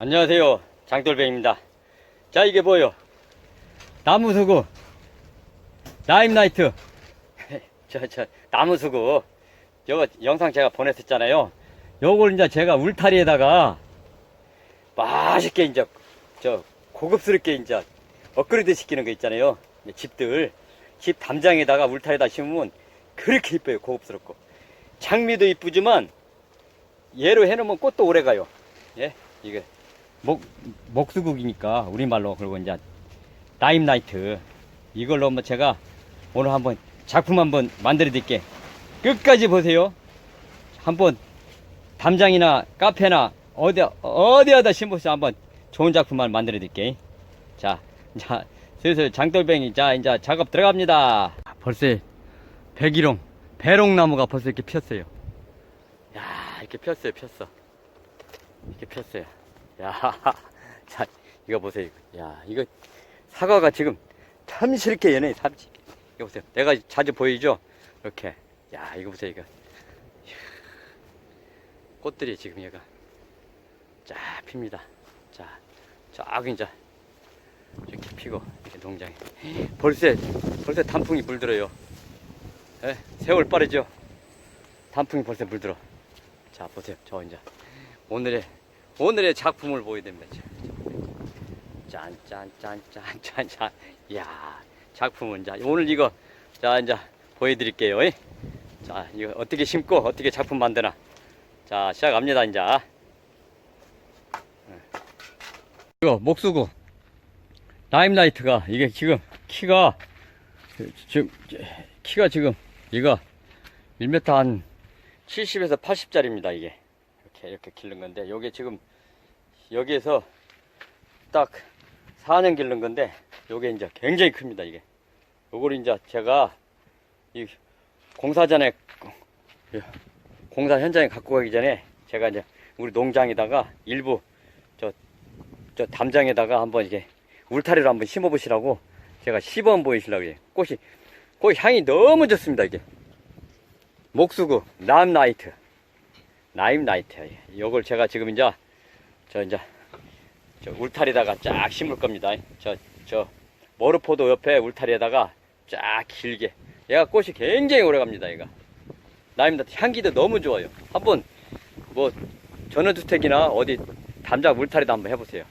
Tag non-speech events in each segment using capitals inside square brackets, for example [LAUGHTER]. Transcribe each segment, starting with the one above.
안녕하세요. 장돌뱅입니다. 자, 이게 뭐요? 나무수구. 라임나이트. [LAUGHS] 저, 저, 나무수구. 이거 영상 제가 보냈었잖아요. 요걸 이제 제가 울타리에다가 맛있게 이제, 저, 고급스럽게 이제 업그레이드 시키는 거 있잖아요. 집들. 집 담장에다가 울타리에다 심으면 그렇게 이뻐요. 고급스럽고. 장미도 이쁘지만 얘로 해놓으면 꽃도 오래 가요. 예? 이게. 목, 목수국이니까, 우리말로, 그리고 이제, 라임나이트. 이걸로 한번 제가 오늘 한번 작품 한번 만들어 드릴게. 끝까지 보세요. 한번 담장이나 카페나 어디, 어디에다 심어서 한번 좋은 작품만 만들어 드릴게. 자, [LAUGHS] 자, 슬슬 장돌뱅이, 자, 이제 작업 들어갑니다. 벌써 백일홍, 배롱나무가 벌써 이렇게 폈어요. 야, 이렇게 폈어요, 폈어. 이렇게 폈어요. [LAUGHS] 야, [LAUGHS] 자, 이거 보세요. 야, 이거 사과가 지금 탐스럽게 연해, 탐지. 이거 보세요. 내가 자주 보이죠? 이렇게. 야, 이거 보세요, 이거. 꽃들이 지금 얘가 쫙 핍니다. 자, 쫙 이제 이렇게 피고 이렇게 농장에 [GASPS] 벌써 벌써 단풍이 물들어요. 예, 세월 빠르죠? 단풍이 벌써 물들어. 자, 보세요. 저 이제 오늘의 오늘의 작품을 보여드립니다. 짠짠짠짠짠짠. [LAUGHS] 야 작품은 자 오늘 이거 자 이제 보여드릴게요. 이. 자 이거 어떻게 심고 어떻게 작품 만드나. 자 시작합니다 이제. 이거 목수구 라임라이트가 이게 지금 키가 지금 키가 지금 이거 1m 한 70에서 80짜리입니다 이게. 이렇게 이렇게 기른 건데 요게 지금 여기에서 딱 4년 기른 건데 요게 이제 굉장히 큽니다 이게. 요걸 이제 제가 이 공사 전에 공사 현장에 갖고 가기 전에 제가 이제 우리 농장에다가 일부 저, 저 담장에다가 한번 이게 울타리를 한번 심어 보시라고 제가 시범 보이시려고 해요. 꽃이 꽃 향이 너무 좋습니다 이게. 목수구 남나이트. 라임 나이트. 요걸 제가 지금 이제 저 이제 저 울타리에다가 쫙 심을 겁니다. 저 저 머루포도 옆에 울타리에다가 쫙 길게. 얘가 꽃이 굉장히 오래 갑니다. 얘가 나이트 향기도 너무 좋아요. 한번 뭐 전원주택이나 어디 담장 울타리도 한번 해보세요.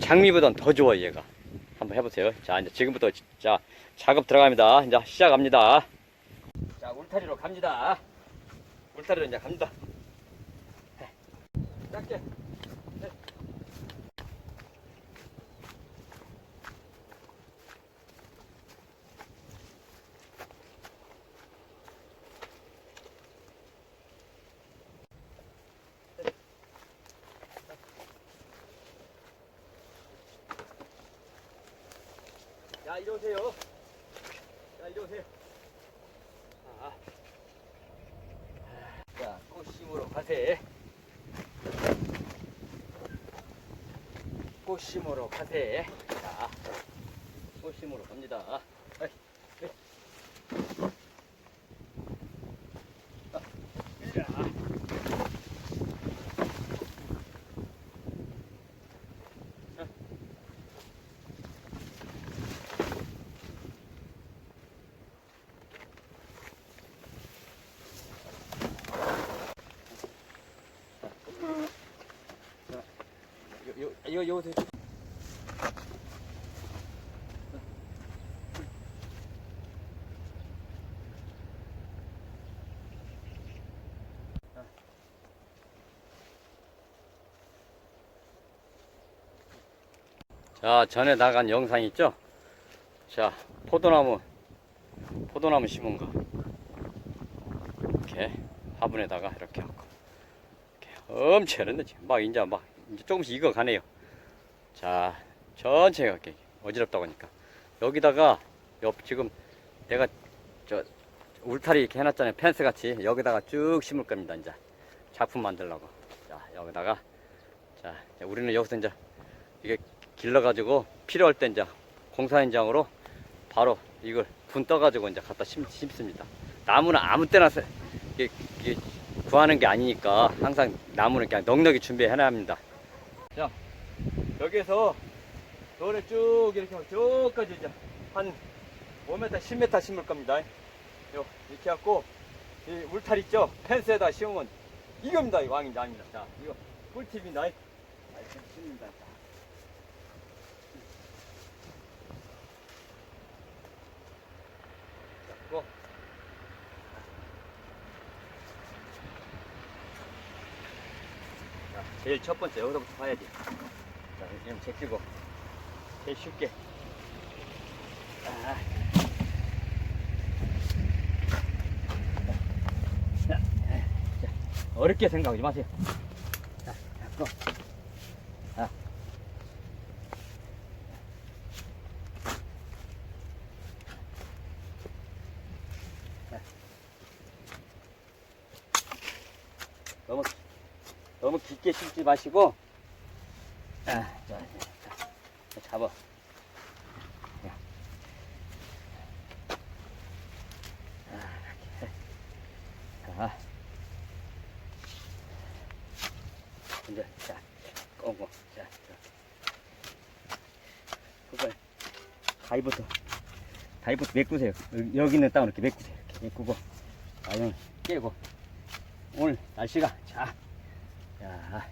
장미보단 더 좋아요. 얘가 한번 해보세요. 자 이제 지금부터 자 작업 들어갑니다. 이제 시작합니다. 자 울타리로 갑니다. 울타리로 이제 갑니다. 작게. 야, 이리 오세요. 야, 이리 오세요. 자, 자, 꽃 심으러 가세. 꽃 심으러 가세. 자, 꽃 심으러 갑니다. 요, 요, 요, 요, 자, 전에 나간 영상 있죠? 자, 포도나무, 포도나무 심은 거. 이렇게 화분에다가 이렇게 하고. 이렇게 엄청난데 지금 막 이제 막 이제 조금씩 익어 가네요. 자, 천천히 갈게. 어지럽다고 하니까. 여기다가 옆 지금 내가 저 울타리 이렇게 해놨잖아요. 펜스 같이 여기다가 쭉 심을 겁니다. 이제 작품 만들려고. 자, 여기다가 자, 우리는 여기서 이제 이게 길러가지고 필요할 때 이제 공사 현장으로 바로 이걸 분 떠가지고 이제 갖다 심, 심습니다. 나무는 아무 때나 세- 이게, 이게 구하는 게 아니니까 항상 나무는 그냥 넉넉히 준비해 놔야 합니다. 자, 여기에서 노래 쭉 이렇게 하고 쭉까지 이제 한 5m, 10m 심을 겁니다. 요, 이렇게 갖고, 이 울타리 있죠? 펜스에다 심으면 이겁니다. 이 왕인지 아닙니다. 자, 이거 꿀팁입니다. 아, 이렇게 심습니다. 자. 자, 이거. 자, 제일 첫 번째 여기서부터 봐야지. 자, 지금 제끼고 제일 쉽게. 아. 자, 자, 어렵게 생각하지 마세요. 자, 잡고. 너무 깊게 심지 마시고 아, 자, 자, 자, 잡아. 야. 아. 자. 이제 자, 꽁꽁. 자, 자. 그걸 가위부터 가위부터 메꾸세요. 여기, 있는 땅을 이렇게 메꾸세요. 이렇게 메꾸고 아유 깨고 오늘 날씨가 자, 자.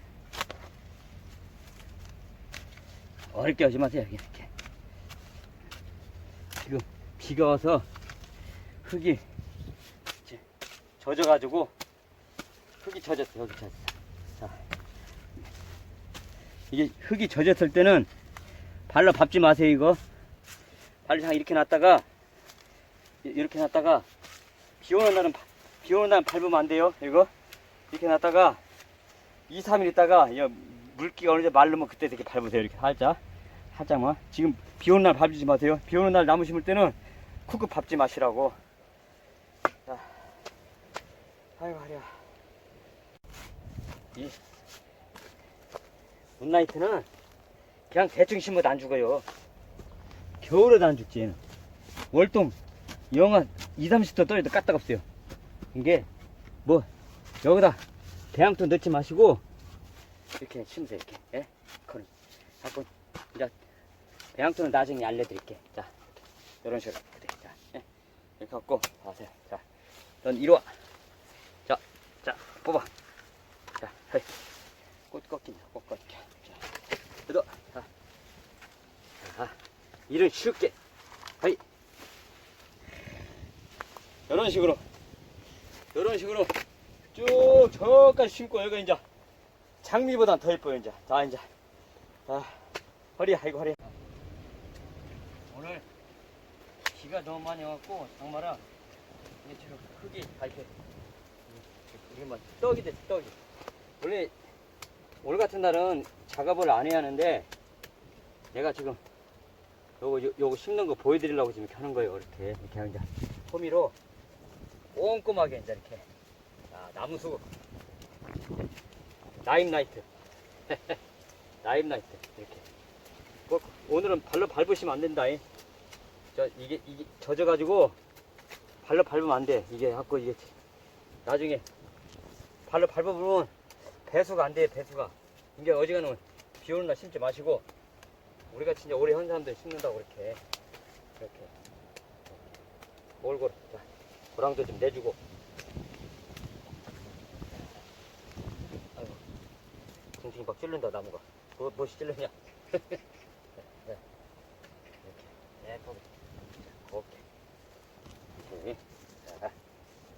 어렵게 하지 마세요. 이렇게. 지금 비가 와서 흙이 젖어가지고 흙이 젖었어. 여기 젖었어. 자. 이게 흙이 젖었을 때는 발로 밟지 마세요. 이거. 발로 상 이렇게 놨다가 이- 이렇게 놨다가 비 오는 날은 바- 비 오는 날은 밟으면 안 돼요. 이거 이렇게 놨다가 2, 3일 있다가 이 물기가 어느 정도 마르면 그때 이렇게 밟으세요. 이렇게 살짝. 살짝만. 지금 비 오는 날 밟지 마세요. 비 오는 날 나무 심을 때는 쿡쿡 밟지 마시라고. 자. 아이고, 하랴. 이 문나이트는 그냥 대충 심어도 안 죽어요. 겨울에도 안 죽지, 얘는. 월동, 영하 2, 30도 떨어도 까딱 없어요. 이게, 뭐, 여기다 배양토 넣지 마시고, 이렇게 심으세요, 이렇게. 예? 그럼. 자꾸, 이제, 배양토는 나중에 알려드릴게. 자, 이런 식으로. 자, 예? 이렇게 갖고, 가세요. 자, 넌 이리 와. 자, 자, 뽑아. 자, 헤이. 꽃 꺾인다, 꽃 꺾여. 자, 뜯어. 자, 자, 일은 쉽게. 헤이. 이런 식으로. 이런 식으로 쭉 저까지 심고 여기 이제 장미보단 더 예뻐요 이제. 자 이제. 자 허리 아이고 허리. 오늘 비가 너무 많이 와갖고 장마라 흙이 다 이렇게 이게 막 떡이 됐어 떡이. 원래 올 같은 날은 작업을 안 해야 하는데 내가 지금 요거 요- 요거 심는 거 보여드리려고 지금 하는 거예요 이렇게. 이렇게 이제 호미로 꼼꼼하게 이제 이렇게 자, 나무 수국 나임 나이트. [LAUGHS] 나임 나이트. 이렇게. 꼭 오늘은 발로 밟으시면 안 된다 잉. 저 이게 이게 젖어 가지고 발로 밟으면 안 돼. 이게 갖고 이게 나중에 발로 밟으면 배수가 안 돼 배수가. 이게 어지간하면 비 오는 날 심지 마시고 우리가 진짜 오래 한 사람들 심는다고 이렇게. 이렇게. 몰골 자 고랑도 좀 내주고 막 찔른다 나무가. 뭐, 무엇이 찔르냐? [LAUGHS] 네. 이렇게 예쁘게 곱게 이렇게 자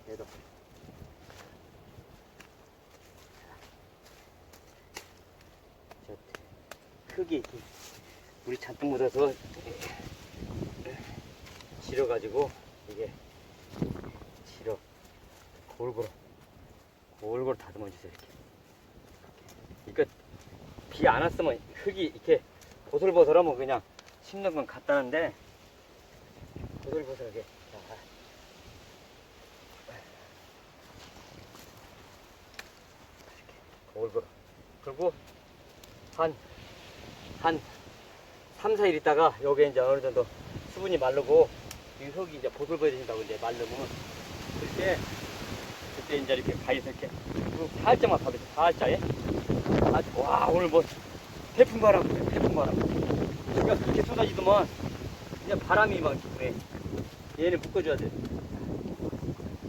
얘도. 저 흙이 물이 잔뜩 묻어서 질어가지고 이게 질어. 골고루 골고루 다듬어 주세요 이렇게 비 안 왔으면 흙이 이렇게 보슬보슬하면 그냥 심는 건 같다는데 보슬보슬하게. 골고루 그리고 한 한 3, 4일 있다가 여기 이제 어느 정도 수분이 마르고 이 흙이 이제 보슬보슬해진다고 이제 마르면 그때 그때 이제 이렇게 가위에서 이렇게 쭉 살짝만 봐보세요. 살짝 예? 아, 와 오늘 뭐 태풍 바람 태풍 바람. 그러니까 이렇게 쏟아지더만 그냥 바람이 막 불어. 얘는 묶어줘야 돼.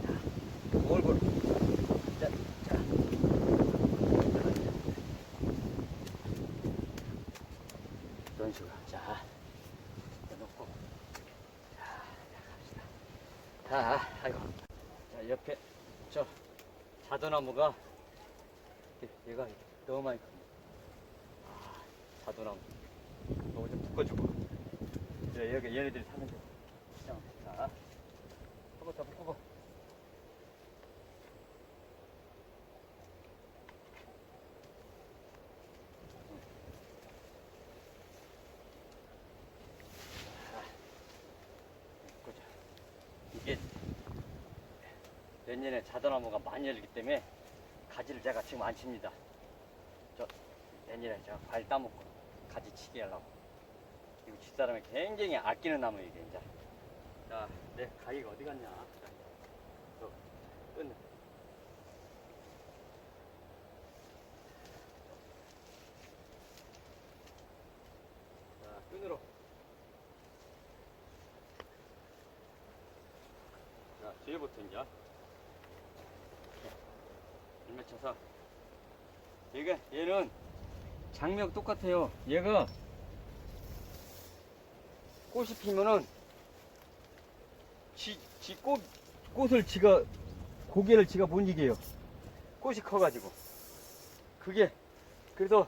자, 얼굴. 자, 자. 이런 식으로. 자, 놓고. 자. 자, 아이고. 자, 옆에 저 자두나무가 얘- 얘가 너무 많이 큽니다. 아, 자두나무. 이거 좀 묶어주고. 자, 여기 얘네들이 사는 데. 시장. 자, 한번 더 묶고. 묶어줘. 이게 내년에 자두나무가 많이 열리기 때문에 가지를 제가 지금 안 칩니다. 저 내년에 제가 과일 따먹고 가지 치게 하려고. 이거 집사람이 굉장히 아끼는 나무 이게 이제. 자, 내 가위가 어디 갔냐? 자, 저 끈. 자, 끈으로. 자, 뒤에부터 이제. 쳐서. 얘가, 얘는 장미하고 똑같아요. 얘가 꽃이 피면은 지, 지 꽃, 꽃을 지가, 고개를 지가 못 이겨요. 꽃이 커가지고. 그게, 그래서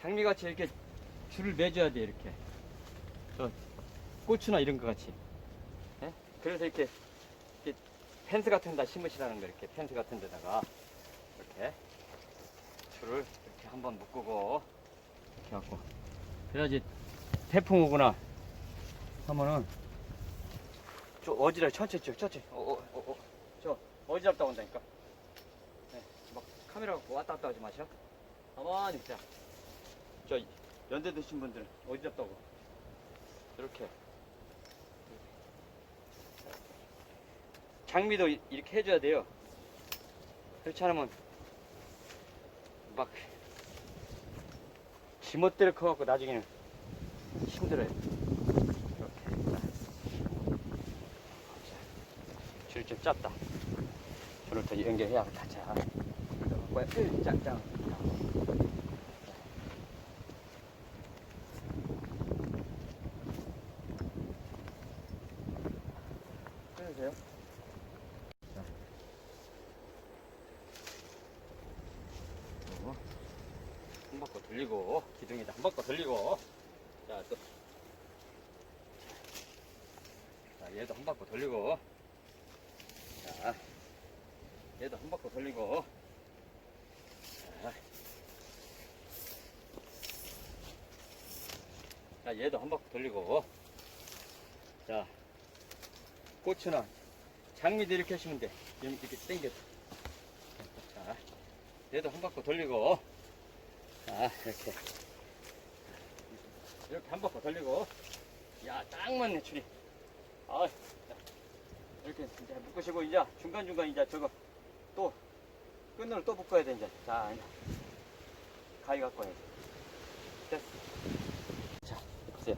장미같이 이렇게 줄을 매줘야 돼, 이렇게. 저, 고추나 이런 거 같이. 예? 그래서 이렇게, 이렇게 펜스 같은 데다 심으시라는 거, 이렇게 펜스 같은 데다가. 이렇게. 줄을 이렇게 한번 묶고, 이렇게 하고. 그래야지 태풍 오거나 하면은 저 어지러 천천히 쳐, 천천히 어, 어, 어, 어. 저 어지럽다 온다니까 네, 막 카메라 갖고 왔다 갔다 하지 마셔 가만히 있자 저 연대 드신 분들은 어지럽다고 이렇게 장미도 이- 이렇게 해줘야 돼요 그렇지 않으면 막 지멋대로 커갖고 나중에는 힘들어요 줄 좀 짰다. 줄을 더 연결해야겠다. 자, 뭐야? 짱짱. 끊으세요. 자. 그리고 한 바퀴 돌리고 기둥에다 한 바퀴 돌리고 자 또. 자 얘도 한 바퀴 돌리고 자, 얘도 한 바퀴 돌리고. 자, 자, 얘도 한 바퀴 돌리고. 자, 고추나 장미도 이렇게 하시면 돼. 이렇게 당겨. 자, 얘도 한 바퀴 돌리고. 자, 이렇게. 이렇게 한 바퀴 돌리고. 야, 딱 맞네, 줄이. 아, 이렇게 이제 묶으시고 이제 중간중간 이제 저거 또 끈을 또 묶어야 돼 이제 자 이제 가위 갖고 와야지 자 보세요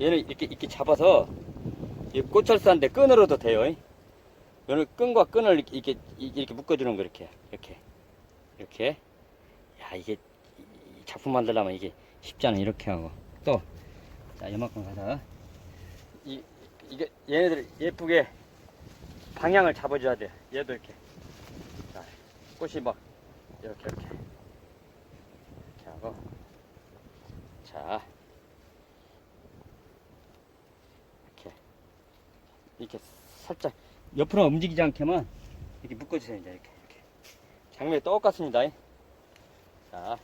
얘는 이렇게 이렇게 잡아서 이 꽃철사인데 끈으로도 돼요 얘는 끈과 끈을 이렇게 이렇게, 묶어주는 거 이렇게 이렇게 이렇게 야 이게 작품 만들려면 이게 쉽지 않아 이렇게 하고 또 자 이만큼 가서 이 이게 얘네들 예쁘게 방향을 잡아줘야 돼. 얘도 이렇게. 자, 꽃이 막, 이렇게, 이렇게. 이렇게 하고. 자. 이렇게. 이렇게 살짝, 옆으로 움직이지 않게만 이렇게 묶어주세요, 이제 이렇게. 이렇게. 장면이 똑같습니다. 자.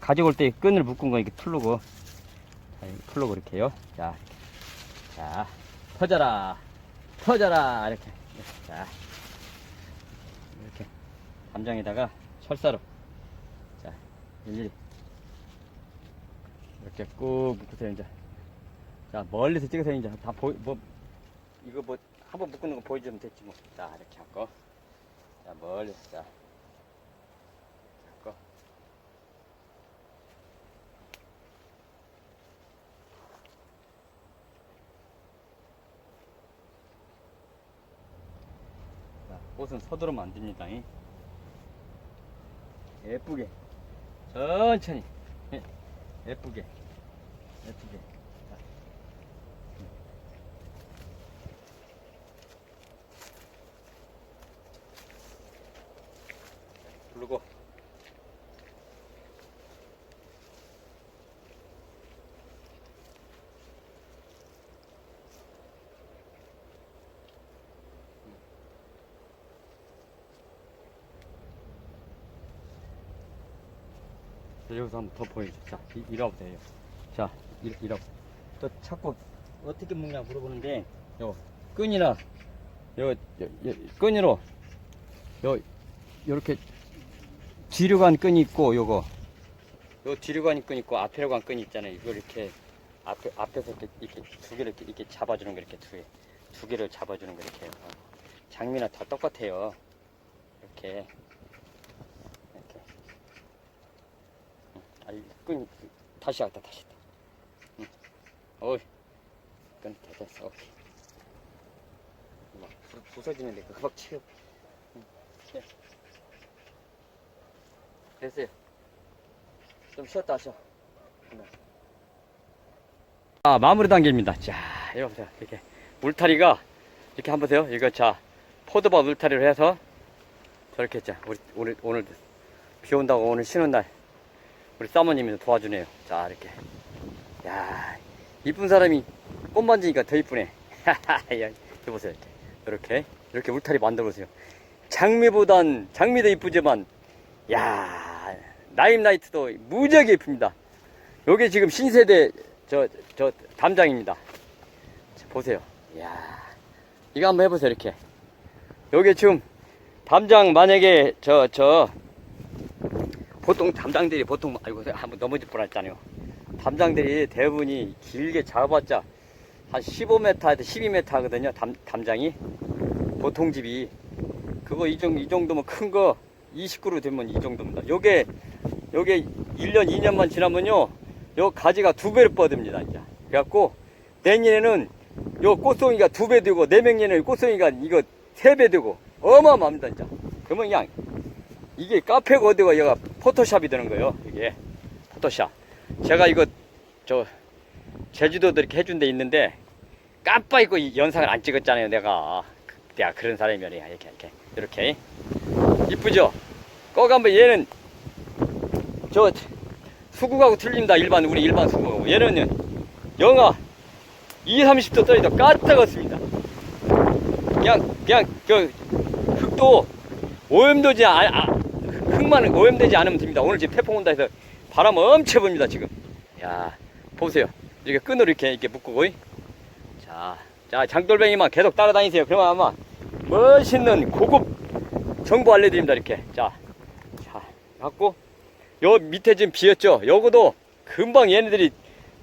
가져올 때 끈을 묶은 거 이렇게 풀르고. 자, 이렇게 풀르고 이렇게요. 자. 자. 터져라 터져라 이렇게 자 이렇게 담장에다가 철사로 자 일일이 이렇게 꾹 묶으세요 이제 자 멀리서 찍어서 이제 다 보이 뭐 이거 뭐 한번 묶는 거 보여주면 됐지 뭐. 자 이렇게 할 거. 자 멀리서 자. 꽃은 서두르면 안 됩니다. 예쁘게 천천히 예쁘게 예쁘게 자, 여기서 한번 더 보여줘. 자, 이, 이러보세요. 자, 이, 이러. 또 자꾸 어떻게 먹냐 물어보는데, 요, 끈이나, 요, 요, 요 끈으로, 요, 요렇게, 뒤로 간 끈이 있고, 요거, 요 뒤로 간 끈이 있고, 앞으로 간 끈이 있잖아요. 이거 이렇게, 앞에, 앞에서 이렇게, 이렇게 두 개를 이렇게, 이렇게 잡아주는 거, 이렇게 두 개, 두 개를 잡아주는 거, 이렇게. 어. 장미나 다 똑같아요. 이렇게. 아, 이 끈, 다시 왔다, 다시 왔다. 응. 어이, 끈다 됐어, 오케이. 막 부- 부서지는데, 그거 막 치워. 응. 예. 됐어요. 좀 쉬었다 하셔. 네. 아, 마무리 단계입니다. 자, 보세요. 이렇게. 울타리가, 이렇게 한번 보세요. 이거 자, 포도밭 울타리를 해서, 저렇게 자, 우리, 오늘, 오늘, 비 온다고 오늘 쉬는 날. 우리 사모님이 도와주네요. 자, 이렇게. 야, 이쁜 사람이 꽃 만지니까 더 이쁘네. [LAUGHS] 야, 해보세요. 이렇게. 이렇게. 이렇게 울타리 만들어 보세요. 장미보단, 장미도 이쁘지만, 야, 나임라이트도 무지하게 이쁩니다. 요게 지금 신세대, 저, 저, 담장입니다. 자, 보세요. 야 이거 한번 해보세요. 이렇게. 요게 지금, 담장 만약에, 저, 저, 보통 담장들이 보통 아이고 한번 넘어질 뻔했잖아요. 담장들이 대부분이 길게 잡아봤자 한 15m에서 12m 하거든요. 담, 담장이 보통 집이 그거 이 정도 이 정도면 큰 거 29로 되면 이 정도입니다. 요게 요게 1년 2년만 지나면요. 요 가지가 두 배로 뻗습니다. 이제 그래갖고 내년에는 요 꽃송이가 두 배 되고 내명년에는 꽃송이가 이거 세 배 되고 어마어마합니다. 진짜. 그러면 그냥 이게 카페가 어디가 얘가 포토샵이 되는 거예요. 이게 포토샵. 제가 이거 저 제주도도 이렇게 해준 데 있는데 깜빡 잊고 이 영상을 안 찍었잖아요. 내가 내가 그런 사람이야. 이렇게 이렇게 이렇게 이쁘죠? 꼭 한번 얘는 저 수국하고 틀립니다. 일반 우리 일반 수국하고 얘는 영하 2, 30도 떨어져 까딱었습니다. 그냥 그냥 그 흙도 오염되지 아, 아, 흙만 오염되지 않으면 됩니다. 오늘 지금 태풍 온다 해서 바람 엄청 붑니다 지금. 야 보세요. 이렇게 끈으로 이렇게 이렇게 묶고 자, 자 장돌뱅이만 계속 따라다니세요. 그러면 아마 멋있는 고급 정보 알려드립니다. 이렇게 자, 자 갖고 요 밑에 지금 비었죠. 요거도 금방 얘네들이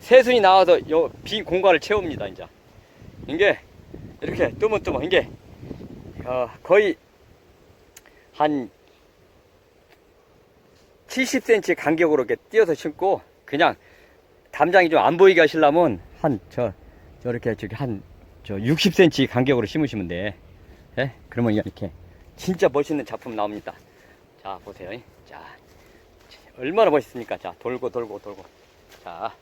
새순이 나와서 요빈 공간을 채웁니다. 이제 이게 이렇게 뜨문뜨문 이게 어, 거의 한 70cm 간격으로 이렇게 띄어서 심고 그냥 담장이 좀 안 보이게 하시려면 한 저 저렇게 저기 한 저 60cm 간격으로 심으시면 돼. 예? 그러면 이렇게 진짜 멋있는 작품 나옵니다. 자 보세요. 자 얼마나 멋있습니까? 자 돌고 돌고 돌고 자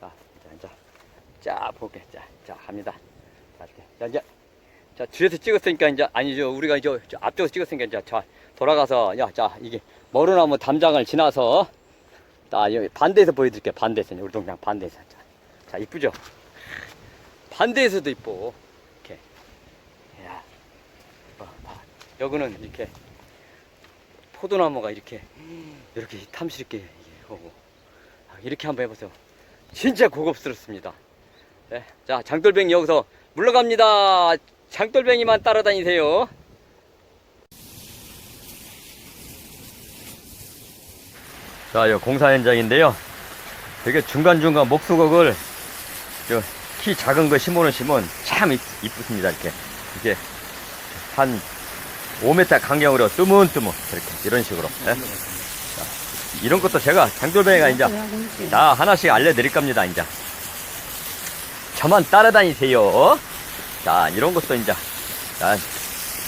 자, 자, 이제 자 볼게 자, 자 갑니다. 자 자 이제 자 뒤에서 찍었으니까 이제 아니죠 우리가 이제 저 앞쪽에서 찍었으니까 이제 자 돌아가서 야 자 이게 머루나무 담장을 지나서 자 여기 반대에서 보여드릴게요 반대에서. 우리 동장 반대에서. 자, 자 이쁘죠? 반대에서도 이뻐. 이렇게. 야 봐, 봐. 여기는 이렇게 포도나무가 이렇게 이렇게 탐스럽게 아, 이렇게 한번 해보세요. 진짜 고급스럽습니다. 네. 자 장돌뱅이 여기서 물러갑니다. 장돌뱅이만 따라다니세요 자, 이 공사 현장인데요. 되게 중간중간 목수걱을 저키 작은 거 심어놓으시면 참 이쁘, 이쁘습니다. 이렇게. 이게 한 5m 간격으로 뜨문뜨문 이렇게 이런 식으로. 예? 자, 이런 것도 제가 장돌뱅이가 이제 다 하나씩 알려드릴 겁니다. 이제 저만 따라다니세요. 자, 이런 것도 이제 자,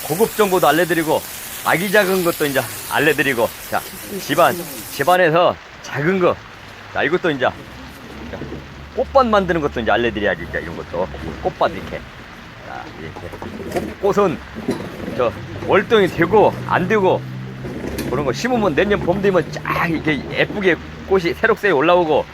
고급 정보도 알려드리고 아기 작은 것도 이제 알려드리고 자 집안 집안에서 작은 거. 자 이것도 이제 자, 꽃밭 만드는 것도 이제 알려드려야지 이제 이런 것도. 꽃밭 이렇게. 자 이렇게. 꽃, 꽃은 저 월동이 되고 안 되고 그런 거 심으면 내년 봄 되면 쫙 이렇게 예쁘게 꽃이 새록새록 올라오고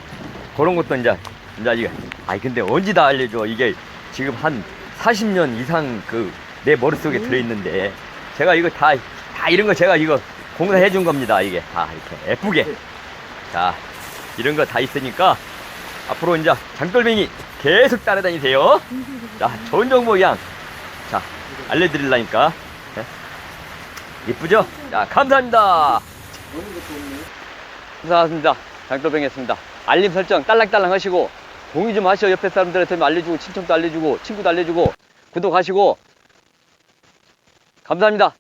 그런 것도 이제 이제 이게. 아니 근데 언제 다 알려줘? 이게 지금 한 40년 이상 그 내 머릿속에 들어있는데. 제가 이거 다 다 이런 거 제가 이거 공사해 준 겁니다. 이게 다 이렇게 예쁘게. 자 이런 거 다 있으니까 앞으로 이제 장돌뱅이 계속 따라다니세요. 자 좋은 정보 그냥 자 알려드리려니까. 네. 이쁘죠? 자 감사합니다. 감사합니다. 장돌뱅이였습니다. 알림 설정 딸랑딸랑 하시고 공유 좀 하시오. 옆에 사람들한테 알려주고 친척도 알려주고 친구도 알려주고 구독하시고. 감사합니다